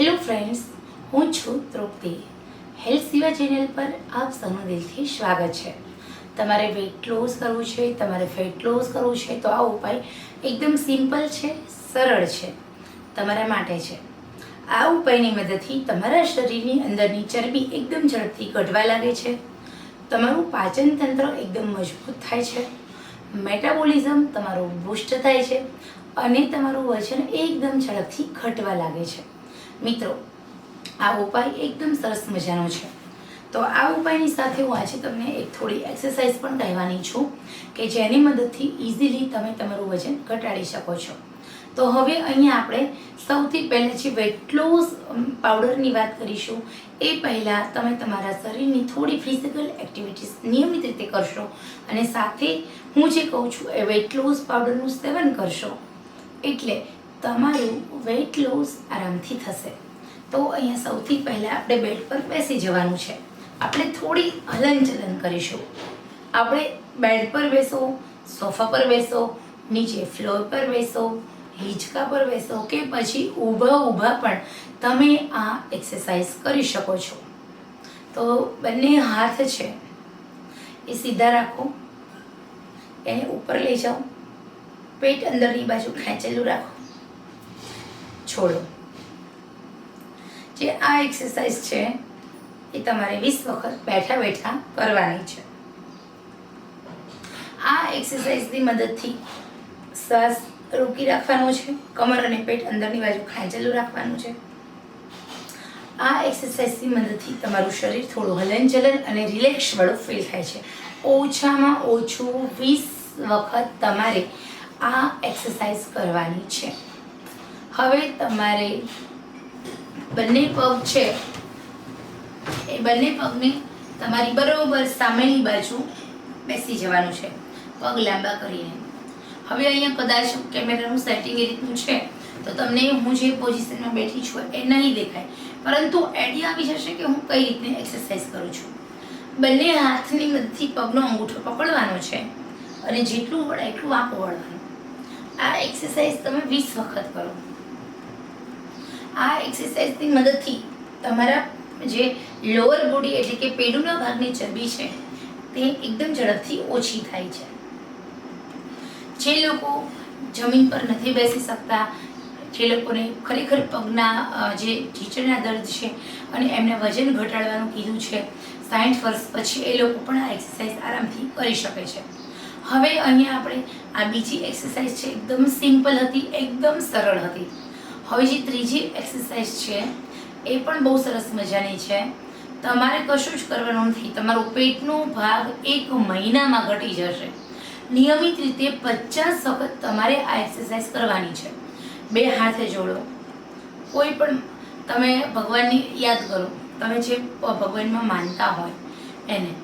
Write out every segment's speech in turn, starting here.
Hello friends, હું છું તૃપ્તિ. Health સેવા ચેનલ પર આપ સૌનું દિલથી સ્વાગત છે. તમારે વેટ લોસ કરવું છે, તમારે ફેટ લોસ કરવું છે, તો આ ઉપાય એકદમ સિમ્પલ છે, સરળ છે, તમારા માટે છે. આ ઉપાયની મદદથી તમારા શરીરની અંદરની ચરબી એકદમ ઝડપથી ઘટવા લાગે છે. તમારું પાચન તંત્ર એકદમ મજબૂત થાય છે. મેટાબોલિઝમ તમારું બુસ્ટ થાય છે અને તમારું વજન એકદમ ઝડપથી ઘટવા લાગે છે. મિત્રો, આ ઉપાય એકદમ સરસ મજાનો છે. તો આ ઉપાયની સાથે હું આજે તમને એક થોડી એક્સરસાઇઝ પણ કહેવાની છું કે જેની મદદથી ઇઝીલી તમે તમારું વજન ઘટાડી શકો છો. તો હવે અહીંયા આપણે સૌથી પહેલાં જે વેટ લોસ પાવડરની વાત કરીશું, એ પહેલાં તમે તમારા શરીરની થોડી ફિઝિકલ એક્ટિવિટીઝ નિયમિત રીતે કરશો અને સાથે હું જે કહું છું એ વેટ લોસ પાવડરનું સેવન કરશો. એટલે તમારું વેઇટ લોસ આરામથી થશે. તો અહીંયા સૌથી પહેલાં આપણે બેડ પર બેસી જવાનું છે. આપણે થોડી હલનચલન કરીશું. આપણે બેડ પર બેસો સોફા પર બેસો, નીચે ફ્લોર પર બેસો, હિંચકા પર બેસો કે પછી ઊભા ઊભા પણ તમે આ એક્સરસાઇઝ કરી શકો છો. તો બંને હાથ છે. એ સીધા રાખો. એને ઉપર લઈ જાઓ. પેટ અંદરની બાજુ ખેંચેલું રાખો. છોડો. જે આ એક્સરસાઇઝ છે, એ તમારે વીસ વખત બેઠા બેઠા કરવાની છે. આ એક્સરસાઇઝની મદદથી શ્વાસ રોકી રાખવાનો છે, કમર અને પેટ અંદરની બાજુ ખેંચેલું રાખવાનું છે. આ એક્સરસાઇઝની મદદથી તમારું શરીર થોડું હલનચલન અને રિલેક્સ વાળું ફીલ થાય છે. ઓછામાં ઓછું વીસ વખત તમારે આ એક્સરસાઇઝ કરવાની છે. હવે તમારે બંને પગ છે. એ બંને પગને તમારી બરોબર સામેની બાજુ બેસી જવાનું છે. પગ લાંબા કરીને. હવે અહીંયા કદાચ કેમેરાનું સેટિંગ એ રીતનું છે, તો તમને હું જે પોઝિશનમાં બેઠી છું એ નહીં દેખાય. પરંતુ આઈડિયા આવી જશે કે હું કઈ રીતની એક્સરસાઇઝ કરું છું. બંને હાથની મદદથી પગનો અંગૂઠો પકડવાનો છે અને જેટલું વળે એટલું વાંકો વળવાનું. આ એક્સરસાઇઝ તમે વીસ વખત કરો. આ એક્સરસાઇઝની મદદથી તમારા જે લોઅર બોડી એટલે કે પેડુના ભાગની ચરબી છે, તે એકદમ ઝડપથી ઓછી થાય છે. જે લોકો જમીન પર નથી બેસી શકતા, જે લોકોને ખરેખર પગના જે ઢીચણના દર્દ છે અને એમને વજન ઘટાડવાનું કીધું છે સાઠ વર્ષ પછી એ લોકો પણ આ એક્સરસાઇઝ આરામથી કરી શકે છે. હવે અહીંયા આપણે આ બીજી એક્સરસાઇઝ છે, એકદમ સિમ્પલ હતી, એકદમ સરળ હતી. હવે જે ત્રીજી એક્સરસાઇઝ છે, એ પણ બહુ સરસ મજાની છે. તમારે કશું જ કરવાનું નથી. તમારો પેટનો ભાગ એક મહિનામાં ઘટી જશે. નિયમિત રીતે પચાસ વખત તમારે આ એક્સરસાઇઝ કરવાની છે. બે હાથે જોડો. કોઈ પણ તમે ભગવાનની યાદ કરો. તમે જે ભગવાનમાં માનતા હોય એને.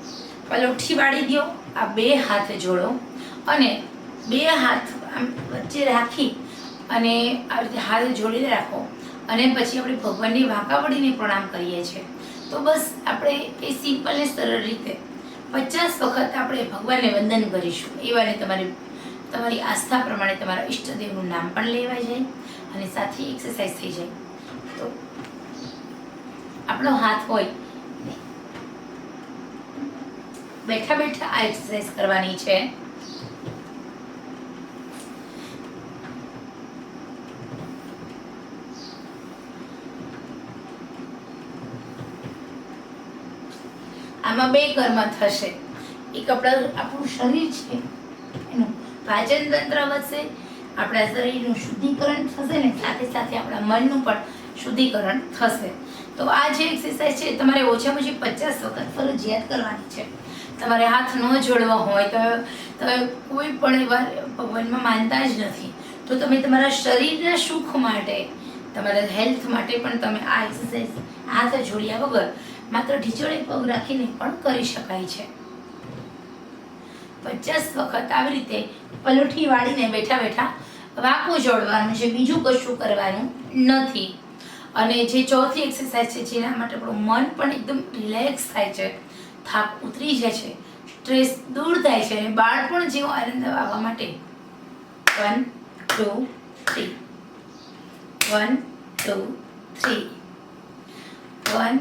પલોઠી વાળી દો, આ બે હાથે જોડો. અને બે હાથ આમ વચ્ચે રાખી અને આવી રીતે હાથ જોડીને રાખો. અને પછી આપણે ભગવાનની વાંકા વળીને પ્રણામ કરીએ છીએ. તો બસ આપણે એ સિમ્પલ ને સરળ રીતે પચાસ વખત આપણે ભગવાનને વંદન કરીશું. એવાને તમારી તમારી આસ્થા પ્રમાણે તમારા ઈષ્ટદેવનું નામ પણ લેવાઈ જાય અને સાથે એક્સરસાઇઝ થઈ જાય. તો આપણો હાથ હોય. બેઠા બેઠા આ એક્સરસાઇઝ કરવાની છે. આમાં બે કર્મ થશે. એક આપણા આપણું શરીર છે. એનું પાચન તંત્ર વધશે, આપણા શરીરનું શુદ્ધિકરણ થશે ને સાથે સાથે આપણા મનનું પણ શુદ્ધિકરણ થશે. તો આ જે એક્સરસાઇઝ છે, તમારે ઓછામાં ઓછી પચાસ વખત ફરજિયાત કરવાની છે. તમારે હાથ ન જોડવા હોય તો તમે કોઈ પણ એવા ભગવાનમાં માનતા જ નથી. તો તમે તમારા શરીરના સુખ માટે, તમારા હેલ્થ માટે પણ તમે આ એક્સરસાઇઝ હાથ જોડ્યા વગર માત્ર ઢીચોળે પગ રાખીને પણ કરી શકાય છે. પચાસ વખત આવી રીતે પલોઠી વાળીને બેઠા બેઠા વાંકું જોડવાનું છે, બીજું કશું કરવાનું નથી. અને જે ચોથી એક્સરસાઇઝ છે, જેના માટે આપણું મન પણ એકદમ રિલેક્સ થાય છે, થાક ઉતરી જાય છે સ્ટ્રેસ દૂર થાય છે અને બાળપણ જેવો આનંદ આવવા માટે one two three one two three one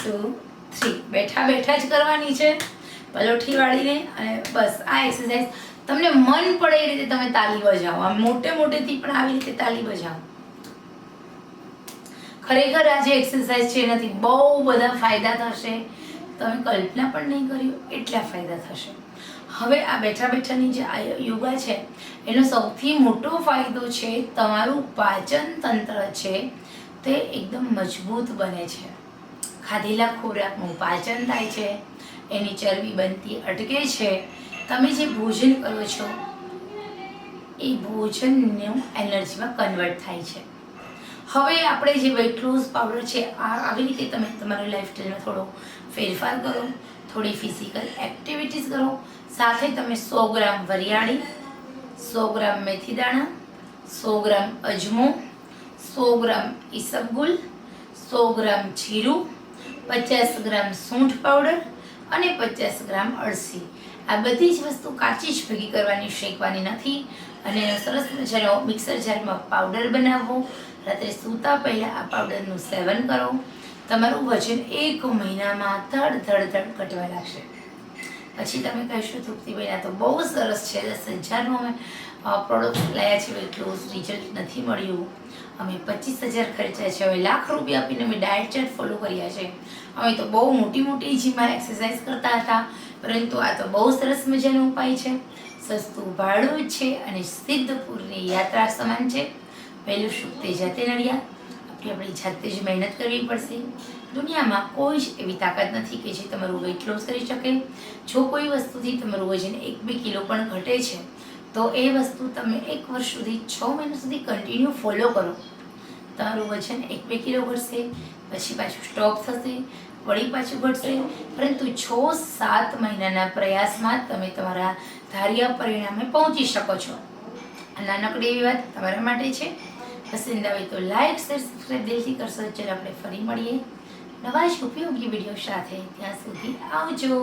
two three બેઠા બેઠા જ કરવાની છે. પલોઠી વાળીને અને બસ, આ એક્સરસાઇઝ તમને મન પડે એ રીતે તમે તાલી બજાવો. આમ મોટે મોટેથી પણ આવી રીતે તાલી બજાવો. ખરેખર આ જે એક્સરસાઇઝ છે, એનાથી બહુ બધા ફાયદા થશે. તમે કલ્પના પણ નહીં કર્યો એટલા ફાયદા થશે. હવે આ બેઠા બેઠાની જે યોગા છે, એનો સૌથી મોટો ફાયદો છે, તમારું પાચન તંત્ર છે, તે એકદમ મજબૂત બને છે. ખાધેલા ખોરાકનું પાચન થાય છે, એની ચરબી બનતી અટકે છે, તમે જે ભોજન કરો છો, એ ભોજનનું એનર્જીમાં કન્વર્ટ થાય છે. હવે આપણે જે વેટ લોસ પાવડર છે, આ આવી રીતે તમે તમારી લાઈફસ્ટાઈલમાં થોડો ફેરફાર કરો, થોડી ફિઝિકલ એક્ટિવિટીઝ કરો, સાથે તમે સો ગ્રામ વરિયાળી, સો ગ્રામ મેથી દાણા, સો ગ્રામ અજમો, સો ગ્રામ ઈસબગુલ, સો ગ્રામ જીરું પચાસ ગ્રામ સૂંઠ પાવડર અને પચાસ ગ્રામ અળસી. આ બધી જ વસ્તુ કાચી જ ભેગી કરવાની, શેકવાની નથી. અને એનો સરસ મજાનો મિક્સર જારમાં પાવડર બનાવવો રાત્રે સૂતા પહેલાં આ પાવડરનું સેવન કરો. તમારું વજન એક મહિનામાં ધડ ધડ ધડ ઘટવા લાગશે. પછી તમે કહેશો તૃપ્તિભાઈ આ તો બહુ સરસ છે, દસ હજારનું અમે પ્રોડક્ટ લાયા છે વેટ રિઝલ્ટ નથી મળ્યું. અમે પચીસ હજાર ખર્ચ્યા છે, હવે લાખ રૂપિયા આપીને અમે ડાયટ ચાર્ટ ફોલો કર્યા છે. અમે તો બહુ મોટી મોટી જીમાં એક્સરસાઇઝ કરતા હતા, પરંતુ આ તો બહુ સરસ મજાનો ઉપાય છે. સસ્તું ભાડું છે અને સિદ્ધપુરની યાત્રા સમાન છે. પહેલું સુખ તે જાતે નડિયા. આપણે આપણી જાતે જ મહેનત કરવી પડશે. દુનિયામાં કોઈ જ એવી તાકાત નથી કે જે તમારું વેઇટ લોસ કરી શકે. જો કોઈ વસ્તુથી તમારું વજન એક બે કિલો પણ ઘટે છે તો એ વસ્તુ તમે એક વર્ષ સુધી, છ મહિના સુધી કન્ટિન્યુ ફોલો કરો. તમારું વજન એક બે કિલો ઘટશે, પછી પાછું સ્ટોપ થશે, વળી પાછું ઘટશે. પરંતુ છ, સાત મહિનાના પ્રયાસમાં તમે તમારા ધાર્યા પરિણામે પહોંચી શકો છો. આ નાનકડી એવી વાત તમારા માટે છે. પસંદ આવે તો લાઈક શેર સબસ્ક્રાઈબ દિલથી કરશો. ચાલો આપણે ફરી મળીએ નવા જ ઉપયોગી વીડિયો સાથે, ત્યાં સુધી આવજો.